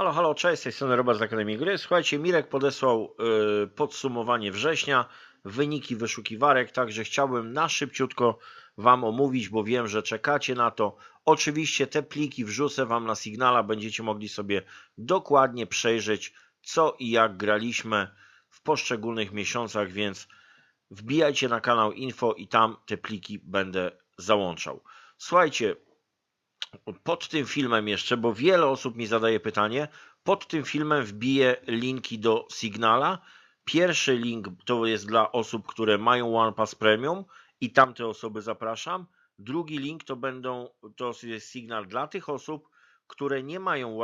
Halo, halo, cześć, z tej strony Robert z Akademii Gry. Słuchajcie, Mirek podesłał y, podsumowanie września, wyniki wyszukiwarek, także chciałbym na szybciutko Wam omówić, bo wiem, że czekacie na to. Oczywiście te pliki wrzucę Wam na Signala, będziecie mogli sobie dokładnie przejrzeć, co i jak graliśmy w poszczególnych miesiącach, więc wbijajcie na kanał Info i tam te pliki będę załączał. Słuchajcie, pod tym filmem jeszcze, bo wiele osób mi zadaje pytanie, pod tym filmem wbiję linki do Signala. Pierwszy link to jest dla osób, które mają OnePass Premium i tamte osoby zapraszam. Drugi link to będą to jest sygnał dla tych osób, które nie mają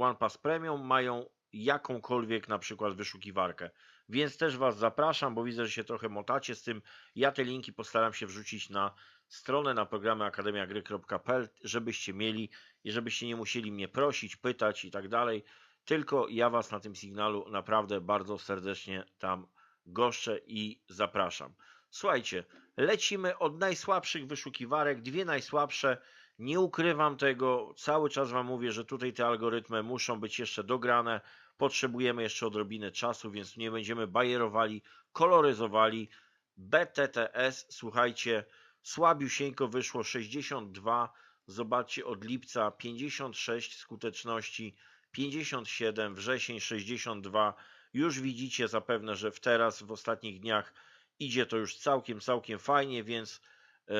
OnePass Premium, mają jakąkolwiek na przykład wyszukiwarkę. Więc też Was zapraszam, bo widzę, że się trochę motacie z tym. Ja te linki postaram się wrzucić na stronę na programy akademiagry.pl, żebyście mieli i żebyście nie musieli mnie prosić, pytać i tak dalej. Tylko ja Was na tym sygnalu naprawdę bardzo serdecznie tam goszczę i zapraszam. Słuchajcie, lecimy od najsłabszych wyszukiwarek, dwie najsłabsze. Nie ukrywam tego, cały czas Wam mówię, że tutaj te algorytmy muszą być jeszcze dograne. Potrzebujemy jeszcze odrobiny czasu, więc nie będziemy bajerowali, koloryzowali. BTTS, słuchajcie, Słabiusieńko wyszło 62, zobaczcie od lipca 56 skuteczności, 57, wrzesień 62. Już widzicie zapewne, że w teraz, w ostatnich dniach idzie to już całkiem, całkiem fajnie, więc yy,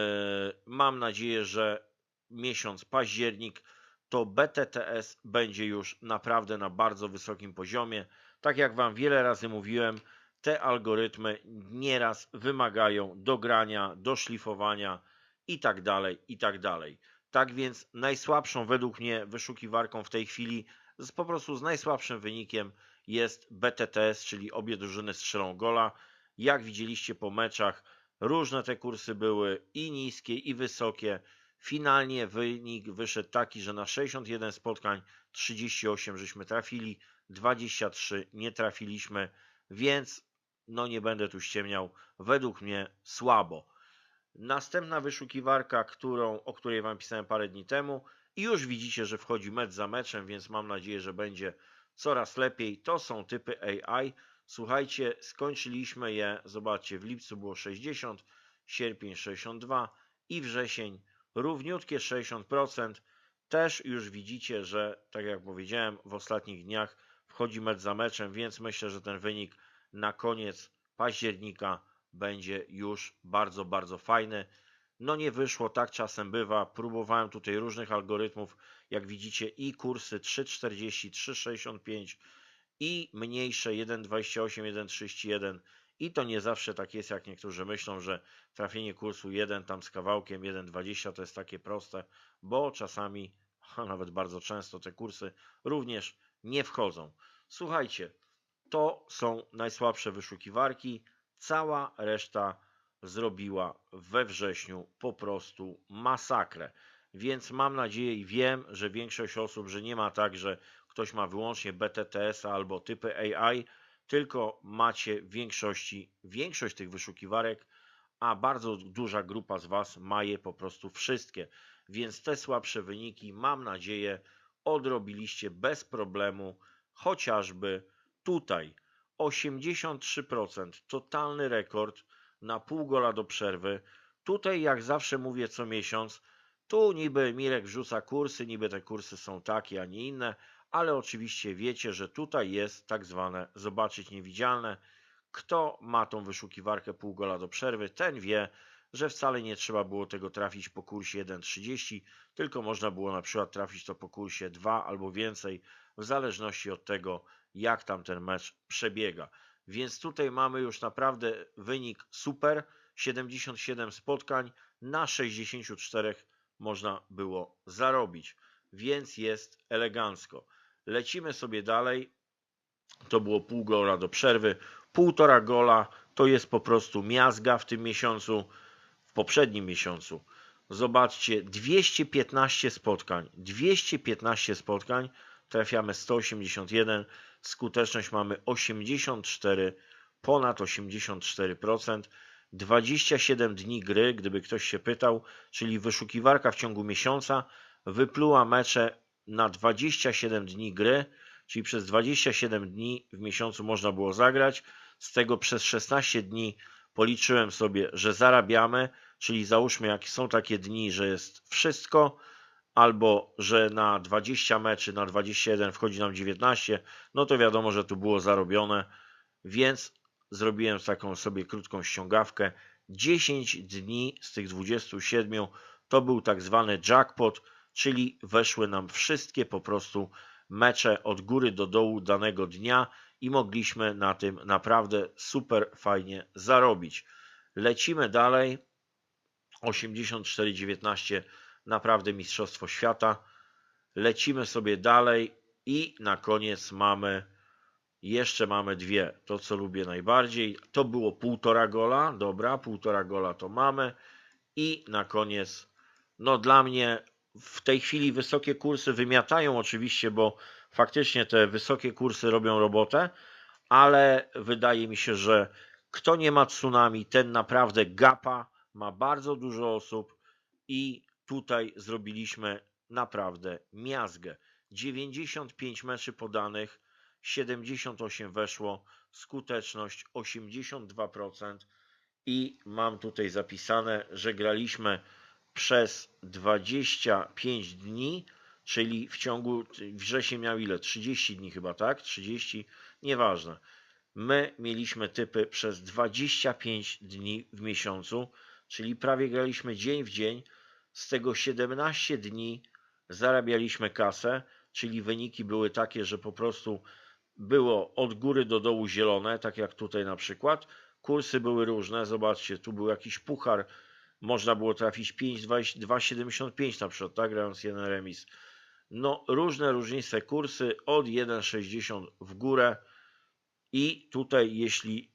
mam nadzieję, że miesiąc październik to BTTS będzie już naprawdę na bardzo wysokim poziomie. Tak jak Wam wiele razy mówiłem, te algorytmy nieraz wymagają dogrania, doszlifowania i tak dalej, i tak. Tak więc najsłabszą według mnie wyszukiwarką w tej chwili, z, po prostu z najsłabszym wynikiem jest BTTS, czyli obie drużyny strzelą gola. Jak widzieliście po meczach, różne te kursy były i niskie, i wysokie. Finalnie wynik wyszedł taki, że na 61 spotkań 38 żeśmy trafili, 23 nie trafiliśmy, więc no nie będę tu ściemniał, według mnie słabo. Następna wyszukiwarka, którą, o której Wam pisałem parę dni temu i już widzicie, że wchodzi mecz za meczem, więc mam nadzieję, że będzie coraz lepiej. To są typy AI. Słuchajcie, skończyliśmy je, zobaczcie, w lipcu było 60, sierpień 62 i wrzesień równiutkie 60%. Też już widzicie, że tak jak powiedziałem, w ostatnich dniach wchodzi mecz za meczem, więc myślę, że ten wynik na koniec października będzie już bardzo, bardzo fajny. No nie wyszło, tak czasem bywa. Próbowałem tutaj różnych algorytmów, jak widzicie i kursy 3,40, 3,65 i mniejsze 1,28, 1,31 i to nie zawsze tak jest, jak niektórzy myślą, że trafienie kursu 1 tam z kawałkiem 1,20 to jest takie proste, bo czasami, a nawet bardzo często te kursy również nie wchodzą. Słuchajcie, to są najsłabsze wyszukiwarki. Cała reszta zrobiła we wrześniu po prostu masakrę. Więc mam nadzieję i wiem, że większość osób, że nie ma tak, że ktoś ma wyłącznie BTTS albo typy AI, tylko macie w większości, większość tych wyszukiwarek, a bardzo duża grupa z Was ma je po prostu wszystkie. Więc te słabsze wyniki, mam nadzieję, odrobiliście bez problemu, chociażby Tutaj 83%, totalny rekord na pół gola do przerwy. Tutaj, jak zawsze mówię co miesiąc, tu niby Mirek wrzuca kursy, niby te kursy są takie, a nie inne, ale oczywiście wiecie, że tutaj jest tak zwane zobaczyć niewidzialne. Kto ma tą wyszukiwarkę pół gola do przerwy, ten wie, że wcale nie trzeba było tego trafić po kursie 1,30, tylko można było na przykład trafić to po kursie 2 albo więcej, w zależności od tego, jak tam ten mecz przebiega. Więc tutaj mamy już naprawdę wynik super. 77 spotkań na 64 można było zarobić, więc jest elegancko. Lecimy sobie dalej. To było pół gola do przerwy. Półtora gola to jest po prostu miazga w tym miesiącu, w poprzednim miesiącu. Zobaczcie, 215 spotkań. 215 spotkań trafiamy 181, skuteczność mamy 84, ponad 84%, 27 dni gry, gdyby ktoś się pytał, czyli wyszukiwarka w ciągu miesiąca wypluła mecze na 27 dni gry, czyli przez 27 dni w miesiącu można było zagrać. Z tego przez 16 dni policzyłem sobie, że zarabiamy, czyli załóżmy, jak są takie dni, że jest wszystko, albo że na 20 meczy, na 21 wchodzi nam 19, no to wiadomo, że tu było zarobione, więc zrobiłem taką sobie krótką ściągawkę. 10 dni z tych 27 to był tak zwany jackpot, czyli weszły nam wszystkie po prostu mecze od góry do dołu danego dnia i mogliśmy na tym naprawdę super fajnie zarobić. Lecimy dalej. 84-19 naprawdę Mistrzostwo Świata. Lecimy sobie dalej i na koniec mamy jeszcze mamy dwie. To co lubię najbardziej. To było półtora gola. Dobra, półtora gola to mamy. I na koniec, no dla mnie w tej chwili wysokie kursy wymiatają oczywiście, bo faktycznie te wysokie kursy robią robotę, ale wydaje mi się, że kto nie ma tsunami, ten naprawdę gapa, ma bardzo dużo osób i tutaj zrobiliśmy naprawdę miazgę. 95 meczy podanych, 78 weszło, skuteczność 82% i mam tutaj zapisane, że graliśmy przez 25 dni, czyli w ciągu wrzesień miał ile? 30 dni chyba, tak? 30, nieważne. My mieliśmy typy przez 25 dni w miesiącu, czyli prawie graliśmy dzień w dzień. Z tego 17 dni zarabialiśmy kasę, czyli wyniki były takie, że po prostu było od góry do dołu zielone, tak jak tutaj na przykład. Kursy były różne. Zobaczcie, tu był jakiś puchar. Można było trafić 5,275 na przykład, tak, grając jeden remis. No, różne różnice kursy od 1,60 w górę. I tutaj, jeśli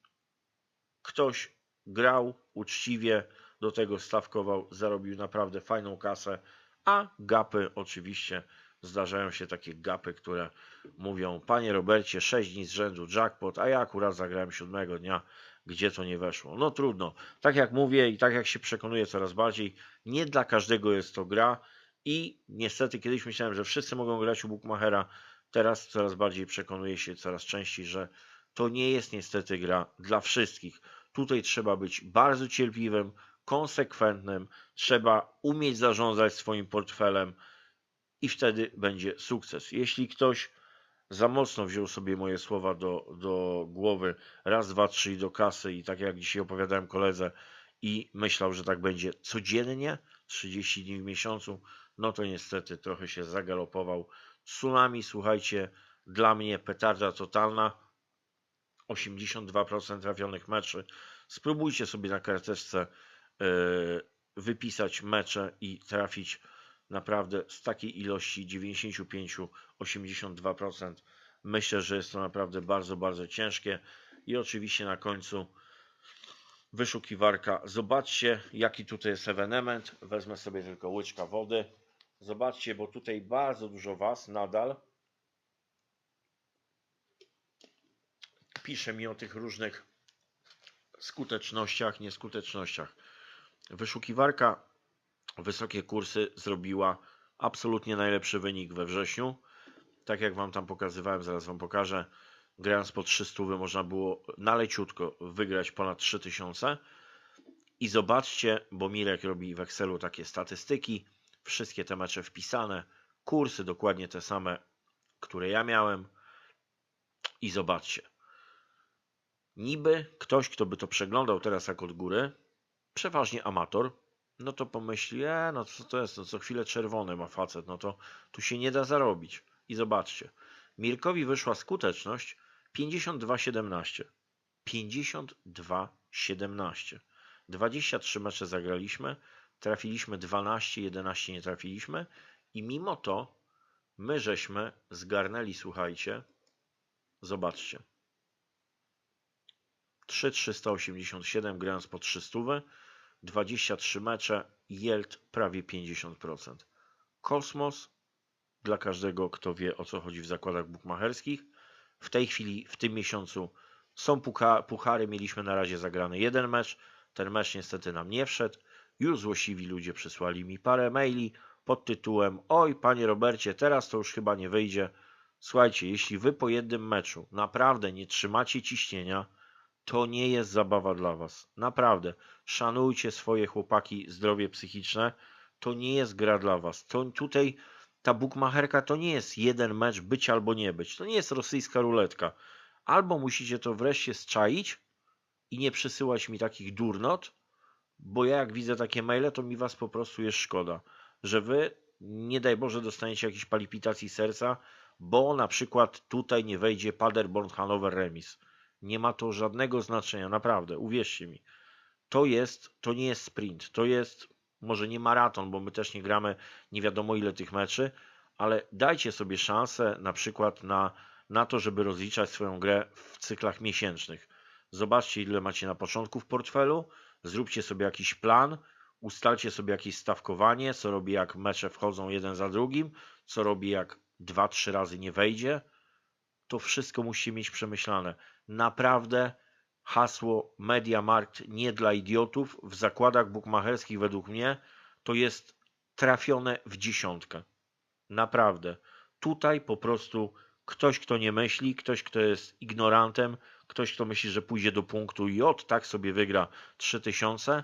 ktoś grał uczciwie, do tego stawkował, zarobił naprawdę fajną kasę, a gapy oczywiście zdarzają się takie gapy, które mówią, panie Robercie, 6 dni z rzędu jackpot, a ja akurat zagrałem siódmego dnia, gdzie to nie weszło. No trudno. Tak jak mówię i tak jak się przekonuję coraz bardziej, nie dla każdego jest to gra i niestety kiedyś myślałem, że wszyscy mogą grać u Bookmachera, teraz coraz bardziej przekonuję się coraz częściej, że to nie jest niestety gra dla wszystkich. Tutaj trzeba być bardzo cierpliwym, konsekwentnym, trzeba umieć zarządzać swoim portfelem i wtedy będzie sukces. Jeśli ktoś za mocno wziął sobie moje słowa do, do głowy, raz, dwa, trzy do kasy i tak jak dzisiaj opowiadałem koledze i myślał, że tak będzie codziennie, 30 dni w miesiącu, no to niestety trochę się zagalopował. Tsunami, słuchajcie, dla mnie petarda totalna, 82% trafionych meczy. Spróbujcie sobie na karteczce wypisać mecze i trafić naprawdę z takiej ilości 95-82%. Myślę, że jest to naprawdę bardzo, bardzo ciężkie. I oczywiście na końcu wyszukiwarka. Zobaczcie, jaki tutaj jest ewenement. Wezmę sobie tylko łyczka wody. Zobaczcie, bo tutaj bardzo dużo Was nadal pisze mi o tych różnych skutecznościach, nieskutecznościach. Wyszukiwarka wysokie kursy zrobiła absolutnie najlepszy wynik we wrześniu. Tak jak Wam tam pokazywałem, zaraz Wam pokażę. Grając po 300 można było na leciutko wygrać ponad 3000. I zobaczcie, bo Mirek robi w Excelu takie statystyki, wszystkie te mecze wpisane, kursy dokładnie te same, które ja miałem. I zobaczcie, Niby ktoś, kto by to przeglądał teraz jak od góry, przeważnie amator, no to pomyśli, e, no co to jest, no co chwilę czerwone ma facet, no to tu się nie da zarobić. I zobaczcie, Mirkowi wyszła skuteczność 52,17. 52,17. 23 mecze zagraliśmy, trafiliśmy 12, 11 nie trafiliśmy i mimo to my żeśmy zgarnęli, słuchajcie, zobaczcie, 3,387 grając po 300, 23 mecze, Yield prawie 50%. Kosmos dla każdego, kto wie o co chodzi w zakładach bukmacherskich. W tej chwili, w tym miesiącu są puchary, mieliśmy na razie zagrany jeden mecz, ten mecz niestety nam nie wszedł. Już złośliwi ludzie przysłali mi parę maili pod tytułem Oj, panie Robercie, teraz to już chyba nie wyjdzie. Słuchajcie, jeśli wy po jednym meczu naprawdę nie trzymacie ciśnienia, to nie jest zabawa dla was. Naprawdę. Szanujcie swoje chłopaki zdrowie psychiczne. To nie jest gra dla was. To tutaj ta bukmacherka to nie jest jeden mecz być albo nie być. To nie jest rosyjska ruletka. Albo musicie to wreszcie zczaić i nie przysyłać mi takich durnot, bo ja jak widzę takie maile, to mi was po prostu jest szkoda, że wy nie daj Boże dostaniecie jakiejś palpitacji serca, bo na przykład tutaj nie wejdzie Paderborn Hanover Remis. Nie ma to żadnego znaczenia, naprawdę, uwierzcie mi. To jest, to nie jest sprint, to jest może nie maraton, bo my też nie gramy nie wiadomo ile tych meczy, ale dajcie sobie szansę na przykład na, na to, żeby rozliczać swoją grę w cyklach miesięcznych. Zobaczcie, ile macie na początku w portfelu, zróbcie sobie jakiś plan, ustalcie sobie jakieś stawkowanie, co robi jak mecze wchodzą jeden za drugim, co robi jak dwa, trzy razy nie wejdzie. To wszystko musicie mieć przemyślane. Naprawdę hasło Mediamarkt nie dla idiotów w zakładach bukmacherskich według mnie to jest trafione w dziesiątkę. Naprawdę. Tutaj po prostu ktoś, kto nie myśli, ktoś, kto jest ignorantem, ktoś, kto myśli, że pójdzie do punktu i od tak sobie wygra 3000,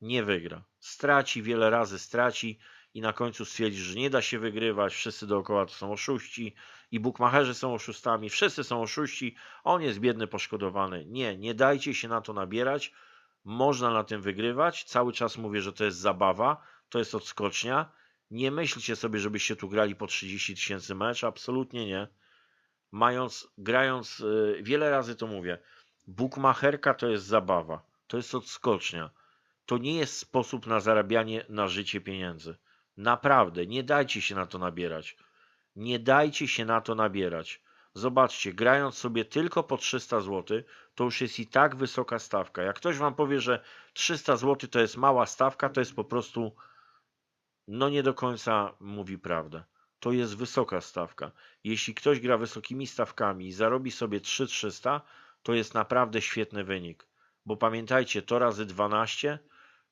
nie wygra. Straci wiele razy, straci i na końcu stwierdzi, że nie da się wygrywać, wszyscy dookoła to są oszuści i bukmacherzy są oszustami, wszyscy są oszuści, on jest biedny, poszkodowany. Nie, nie dajcie się na to nabierać, można na tym wygrywać, cały czas mówię, że to jest zabawa, to jest odskocznia, nie myślcie sobie, żebyście tu grali po 30 tysięcy mecz, absolutnie nie. Mając, grając, y, wiele razy to mówię, bukmacherka to jest zabawa, to jest odskocznia. To nie jest sposób na zarabianie na życie pieniędzy. Naprawdę, nie dajcie się na to nabierać. Nie dajcie się na to nabierać. Zobaczcie, grając sobie tylko po 300 zł, to już jest i tak wysoka stawka. Jak ktoś wam powie, że 300 zł to jest mała stawka, to jest po prostu, no nie do końca mówi prawdę. To jest wysoka stawka. Jeśli ktoś gra wysokimi stawkami i zarobi sobie 3300, to jest naprawdę świetny wynik. Bo pamiętajcie, to razy 12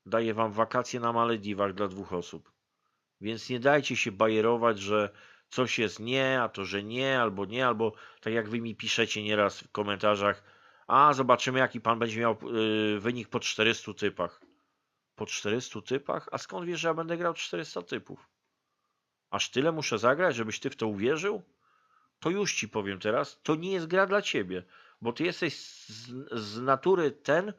daje wam wakacje na Malediwach dla dwóch osób. Więc nie dajcie się bajerować, że coś jest nie, a to, że nie, albo nie, albo tak jak wy mi piszecie nieraz w komentarzach, a zobaczymy jaki pan będzie miał yy, wynik po 400 typach. Po 400 typach? A skąd wiesz, że ja będę grał 400 typów? Aż tyle muszę zagrać, żebyś ty w to uwierzył? To już ci powiem teraz, to nie jest gra dla ciebie, bo ty jesteś z, z natury ten,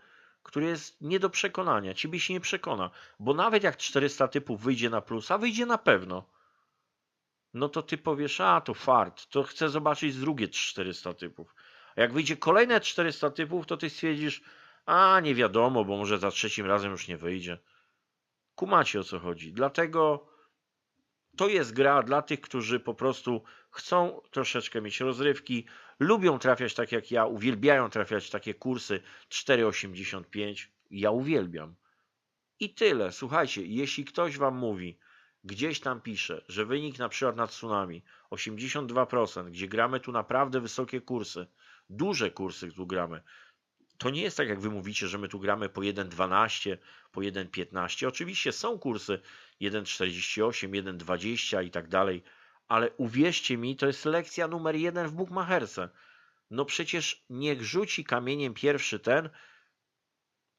który jest nie do przekonania. Ciebie się nie przekona, bo nawet jak 400 typów wyjdzie na plusa, wyjdzie na pewno. No to ty powiesz, a to fart, to chcę zobaczyć drugie 400 typów. A jak wyjdzie kolejne 400 typów, to ty stwierdzisz, a nie wiadomo, bo może za trzecim razem już nie wyjdzie. Kumacie o co chodzi. Dlatego to jest gra dla tych, którzy po prostu chcą troszeczkę mieć rozrywki, lubią trafiać tak jak ja, uwielbiają trafiać takie kursy 4,85. Ja uwielbiam. I tyle. Słuchajcie, jeśli ktoś wam mówi, gdzieś tam pisze, że wynik na przykład na tsunami 82%, gdzie gramy tu naprawdę wysokie kursy, duże kursy tu gramy, to nie jest tak, jak wy mówicie, że my tu gramy po 1,12, po 1,15. Oczywiście są kursy 1,48, 1,20 i tak dalej, ale uwierzcie mi, to jest lekcja numer jeden w Bookmacherce. No przecież niech rzuci kamieniem pierwszy ten,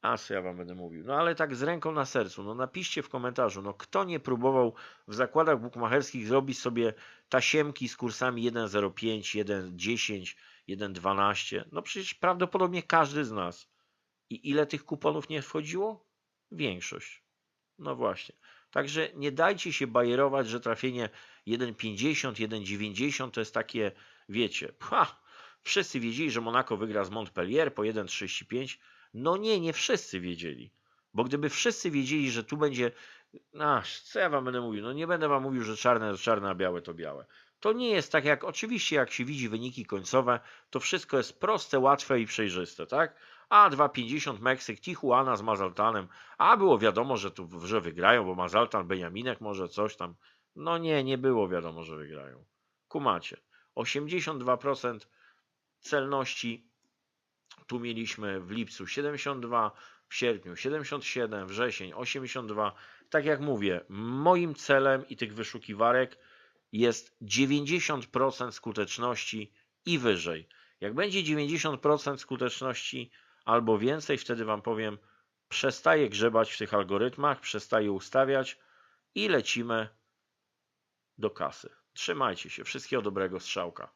a co ja wam będę mówił. No ale tak z ręką na sercu, no napiszcie w komentarzu, no kto nie próbował w zakładach bukmacherskich zrobić sobie tasiemki z kursami 1,05, 1,10, 1,12? No przecież prawdopodobnie każdy z nas. I ile tych kuponów nie wchodziło? Większość. No właśnie. Także nie dajcie się bajerować, że trafienie 1,50, 1,90 to jest takie, wiecie, ha, wszyscy wiedzieli, że Monaco wygra z Montpellier po 1,35. No nie, nie wszyscy wiedzieli. Bo gdyby wszyscy wiedzieli, że tu będzie, no, co ja wam będę mówił, no nie będę wam mówił, że czarne to czarne, a białe to białe. To nie jest tak jak, oczywiście jak się widzi wyniki końcowe, to wszystko jest proste, łatwe i przejrzyste, tak? A 2,50 Meksyk, Tijuana z Mazaltanem, a było wiadomo, że tu że wygrają, bo Mazaltan, Beniaminek może coś tam. No nie, nie było wiadomo, że wygrają. Kumacie. 82% celności tu mieliśmy w lipcu 72, w sierpniu 77, wrzesień 82. Tak jak mówię, moim celem i tych wyszukiwarek jest 90% skuteczności i wyżej. Jak będzie 90% skuteczności albo więcej, wtedy Wam powiem, przestaję grzebać w tych algorytmach, przestaję ustawiać i lecimy do kasy. Trzymajcie się. Wszystkiego dobrego, strzałka.